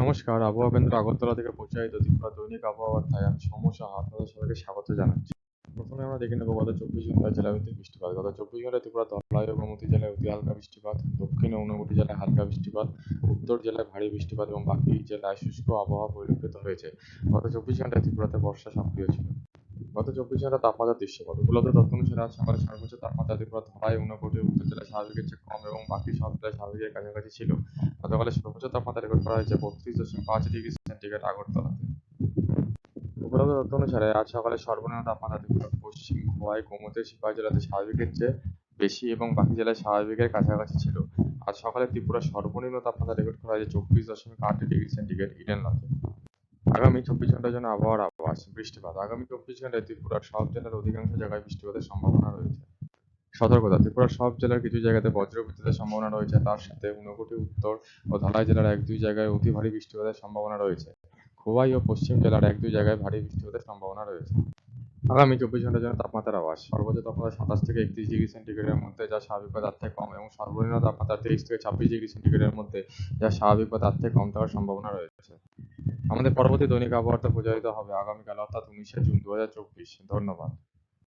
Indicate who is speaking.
Speaker 1: নমস্কার, আবহাওয়া কেন্দ্র আগরতলা থেকে প্রচারিত ত্রিপুরা দৈনিক আবহাওয়ার তাই আমি সমস্যা আপনাদের সবাইকে স্বাগত জানাচ্ছি। প্রথমে আমরা দেখে নেব গত চব্বিশ ঘন্টায় জেলাভিত্তিক বৃষ্টিপাত। গত চব্বিশ ঘন্টায় ত্রিপুরা ধলাই ও গোমতী জেলায় অতি হালকা বৃষ্টিপাত, দক্ষিণ ও ঊনকোটি জেলায় হালকা বৃষ্টিপাত, উত্তর জেলায় ভারী বৃষ্টিপাত এবং বাকি জেলায় শুষ্ক আবহাওয়া পরিলক্ষিত হয়েছে। গত চব্বিশ ঘন্টায় ত্রিপুরাতে বর্ষা সক্রিয় ছিল। গত চব্বিশ ঘণ্টা তাপমাত্রা দৃশ্যপট। উপলব্ধ তথ্য অনুসারে আজ সকালে সর্বোচ্চ তাপমাত্রা ত্রিপুরা ধলাই ঊনকোটি উত্তর জেলায় স্বাভাবিকের চেয়ে কম এবং বাকি সব জেলায় স্বাভাবিকের কাছাকাছি ছিল। গতকালে সর্বোচ্চ তাপমাত্রা রেকর্ড করা হয়েছে বত্রিশ দশমিক পাঁচ ডিগ্রি সেন্টিগ্রেড আগরতলাতে। উপলব্ধ তথ্য অনুসারে আজ সকালে সর্বনিম্ন তাপমাত্রা ত্রিপুরা, পশ্চিম খোয়াই গোমতী, সিপাহী জেলাতে স্বাভাবিকের চেয়ে বেশি এবং বাকি জেলায় স্বাভাবিকের কাছাকাছি ছিল। আজ সকালে ত্রিপুরা সর্বনিম্ন তাপমাত্রা রেকর্ড করা হয়েছে চব্বিশ দশমিক আট ডিগ্রি সেন্টিগ্রেড ইডেনলাতে। আগামী চব্বিশ ঘণ্টার জন্য আবহাওয়ার আবাস বৃষ্টিপাত। আগামী চব্বিশ ঘন্টায় ত্রিপুরার সব জেলার অধিকাংশ জায়গায় বৃষ্টিপাতের সম্ভাবনা রয়েছে। সতর্কতা ত্রিপুরার সব জেলার কিছু জায়গাতে বজ্রবিদ্যুতের সম্ভাবনা রয়েছে, তার সাথে ঊনকোটি উত্তর ও ধলাই জেলার এক দুই জায়গায় অতি ভারী বৃষ্টিপাতের সম্ভাবনা রয়েছে। খোয়াই ও পশ্চিম জেলার এক দুই জায়গায় ভারী বৃষ্টিপাতের সম্ভাবনা রয়েছে। আগামী চব্বিশ ঘণ্টার জন্য তাপমাত্রার আবাস সর্বোচ্চ তাপমাত্রা সাতাশ থেকে একত্রিশ ডিগ্রি সেন্টিগ্রেডের মধ্যে, যা স্বাভাবিক বা তার থেকে কম এবং সর্বনিম্ন তাপমাত্রা তেইশ থেকে ছাব্বিশ ডিগ্রি সেন্টিগ্রেডের মধ্যে, যা স্বাভাবিক বা তার থেকে কম থাকার সম্ভাবনা রয়েছে। আমাদের পরবর্তী দৈনিক আবহাওয়াতে প্রচারিত হবে আগামীকাল, অর্থাৎ উনিশে জুন দু হাজার চব্বিশ। ধন্যবাদ।